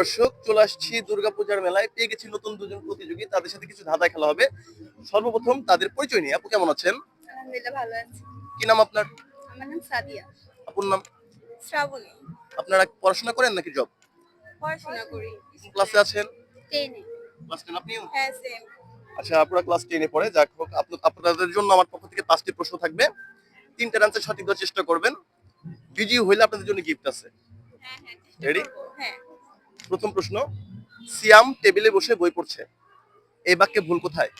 দর্শক চলে আসছি দুর্গাপূজার মেলায়। পেয়ে গেছি নতুন দুজন প্রতিযোগী তাদের সাথে কিছু ধাঁধা খেলা হবে। সর্বপ্রথম তাদের পরিচয় নিয়ে। আপু কেমন আছেন? আলহামদুলিল্লাহ ভালো আছি। কি নাম আপনার? আমার নাম সাদিয়া। আপুর নাম? শ্রাবণী। আপনারা পড়াশোনা করেন নাকি জব পড়াশোনা করি। ক্লাসে আছেন? ক্লাস আপনিও? হ্যাঁ সেম আচ্ছা আপনারা ক্লাস পড়ে। যাক হোক আপনাদের জন্য আমার পক্ষ থেকে পাঁচটি প্রশ্ন থাকবে। সঠিক দেওয়ার চেষ্টা করবেন। হইলে আপনাদের জন্য গিফট আছে। হ্যাঁ হ্যাঁ? হ্যাঁ। প্রথম প্রশ্ন সিয়াম টেবিলে বসে বই পড়ছে। এই বাক্যে ভুল কোথায়?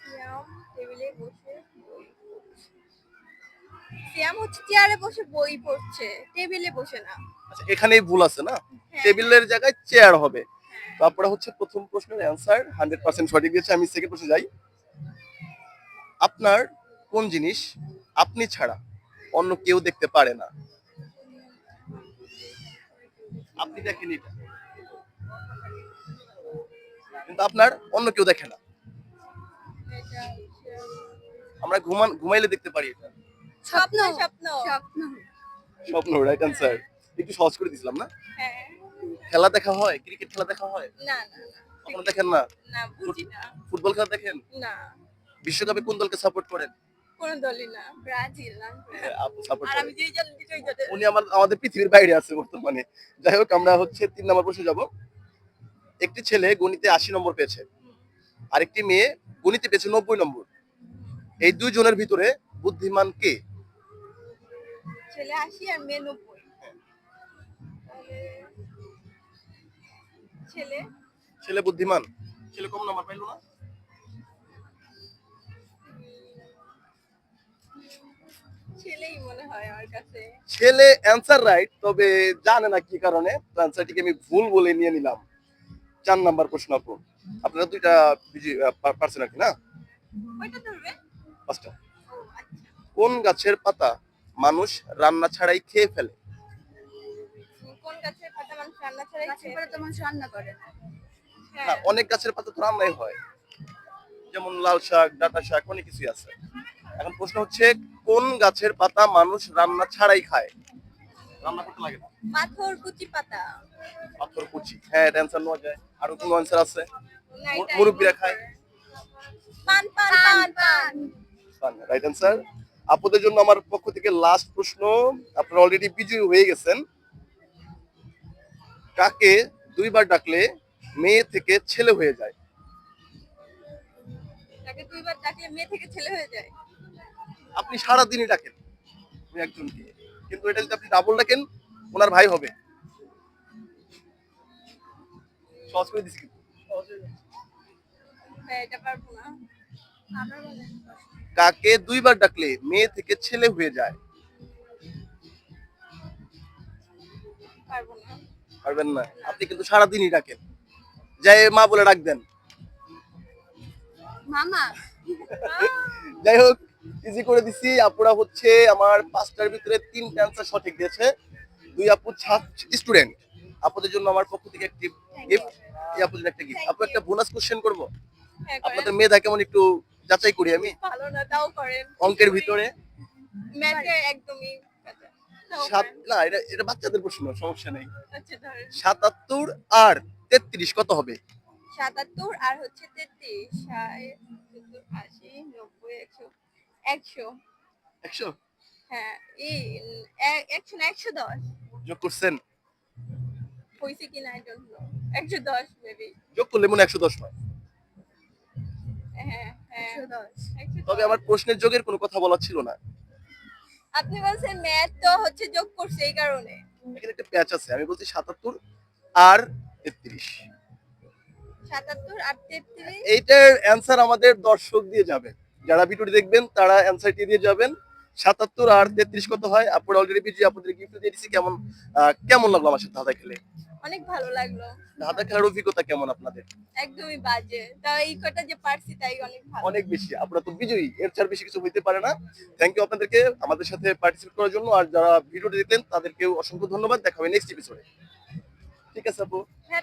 সিয়াম টেবিলে বসে বই পড়ছে। সিয়াম হচ্ছে চেয়ারে বসে বই পড়ছে টেবিলে বসে না। আচ্ছা এখানেই ভুল আছে না? হ্যাঁ। টেবিলের জায়গায় চেয়ার হবে। তারপরে হচ্ছে প্রথম প্রশ্নের অ্যান্সার হান্ড্রেড পার্সেন্ট সঠিক দিয়েছে আমি সেকেন্ড প্রশ্নে যাই। আপনার কোন জিনিস আপনি ছাড়া অন্য কেউ দেখতে পারে না? আপনি দেখেন এটা। কিন্তু আপনার অন্য কেউ দেখে না। আমরা ঘুমান ঘুমাইলে দেখতে পারি এটা। স্বপ্ন। স্বপ্ন। স্বপ্ন। স্বপ্ন। রাইট অ্যান্সার একটু সহজ করে দিছিলাম না? হ্যাঁ। খেলা দেখা হয়? ক্রিকেট খেলা দেখা হয়? না না না। কখনো দেখেন না? না বুঝি না। ফুটবল খেলা দেখেন? না। বিশ্বকাপে কোন দলকে সাপোর্ট করেন? কোন দলই না ব্রাজিল না আর আমি যেই দলে উনি আমার আমাদের পৃথিবীর বাইরে আছে বর্তমানে। যাই হোক আমরা হচ্ছে তিন নম্বর প্রশ্নে যাব। একটি ছেলে গণিতে আশি নম্বর পেয়েছে। আরেকটি মেয়ে গণিতে পেয়েছে নব্বই নম্বর। এই দুইজনের ভিতরে বুদ্ধিমান কে? ছেলে আশি আর মেয়ে নব্বই। তাহলে ছেলে? ছেলে বুদ্ধিমান। ছেলে কম নম্বর পাইলো না? ছেলে অ্যান্সার রাইট তবে জানে না কি কারণে অ্যান্সারটিকে আমি ভুল বলে নিয়ে নিলাম। চার নাম্বার প্রশ্ন আপু। আপনারা দুইটা পারছেন আর কি না? পাঁচটা। আচ্ছা কোন গাছের পাতা মানুষ রান্না ছাড়াই খেয়ে ফেলে? কোন গাছের পাতা মানুষ রান্না ছাড়াই গাছের পাতা তো মানুষ রান্না করে না। না হ্যাঁ অনেক গাছের পাতা তো রান্নাই হয়। যেমন লাল শাক ডাটা শাক অনেক কিছুই আছে। এখন প্রশ্ন হচ্ছে কোন গাছের পাতা মানুষ রান্না ছাড়াই খায়? রান্না করতে লাগে না। পাথর কুচি পাতা। পাথর কুচি। হ্যাঁ এটা অ্যান্সার নেওয়া যায়। আরও কোনো অ্যান্সার আছে? মুরব্বীরা খায়। পান পান পান পান রাইট অ্যান্সার আপুদের জন্য আমার পক্ষ থেকে লাস্ট প্রশ্ন। আপনারা অলরেডি বিজয়ী হয়ে গেছেন। কাকে দুইবার ডাকলে মেয়ে থেকে ছেলে হয়ে যায়? তাকে দুইবার ডাকলে মেয়ে থেকে ছেলে হয়ে যায়? আপনি সারাদিনই ডাকেন। একজনকে। কিন্তু এটা যদি আপনি ডাবল ডাকেন ওনার ভাই হবে। সহজ করে দিছি কিন্তু। হ্যাঁ। কাকে দুইবার ডাকলে মেয়ে থেকে ছেলে হয়ে যায়? না। পারবেন না। আপনি কিন্তু সারাদিনই ডাকেন। যাই মা বলে ডাক দেন। মামা। যাই হোক। ইজি করে দিছি। আপুরা হচ্ছে আমার পাঁচটার ভিতরে তিনটা অ্যান্সার সঠিক দিয়েছে। দুই আপু স্টুডেন্ট আপুদের জন্য আমার পক্ষ থেকে একটি গিফট এই আপুদের একটা গিফট আপু একটা বোনাস কোশ্চেন করব? আপনাদের মেধা কেমন একটু যাচাই করি আমি? ভালো না তাও করেন। অঙ্কের ভিতরে? ম্যাথে একদমই সাত না এটা এটা বাচ্চাদের প্রশ্ন সমস্যা নেই। আচ্ছা ধরেন। সাতাত্তর আর তেত্রিশ কত হবে? সাতাত্তর আর হচ্ছে তেত্রিশ আশি নব্বই একশো একশো। একশো? হ্যাঁ এই একশো না একশো দশ। যোগ করছেন? হয়েছে কিনা আই ডোন্ট নো একশো দশ মেবি যোগ করলে মনে একশো দশ হয়। হ্যাঁ হ্যাঁ। তবে আমার প্রশ্নের যোগের কোনো কথা বলা ছিল না। আপনি বলছেন ম্যাথ তো হচ্ছে যোগ করছে এই কারণে। এখানে একটা প্যাচ আছে আমি বলছি সাতাত্তর আর তেত্রিশ। সাতাত্তর আর তেত্রিশ? এইটার অ্যান্সার আমাদের দর্শক দিয়ে যাবে। যারা ভিডিওটি দেখবেন তারা অ্যান্সারটি দিয়ে যাবেন। সাতাত্তর আর তেত্রিশ কত হয়? আপনারা অলরেডি বিজয় আপনাদের গিফট দিয়ে দিচ্ছি কেমন কেমন লাগল আমার সাথে ধাঁধা খেলে? অনেক ভালো লাগল। ধাঁধা খেলার অভিজ্ঞতা কেমন আপনাদের? একদমই বাজে। তাও এই কটা যে পারছি তাই অনেক ভালো। অনেক বেশি। আপনারা তো বিজয়ী। এর ছাড়া বেশি কিছু হইতে পারে না। থ্যাংক ইউ আপনাদেরকে আমাদের সাথে পার্টিসিপেট করার জন্য। আর যারা ভিডিওটি দেখলেন তাদেরকেও অসংখ্য ধন্যবাদ। দেখা হবে নেক্সট এপিসোডে ঠিক আছে আপু। হ্যাঁ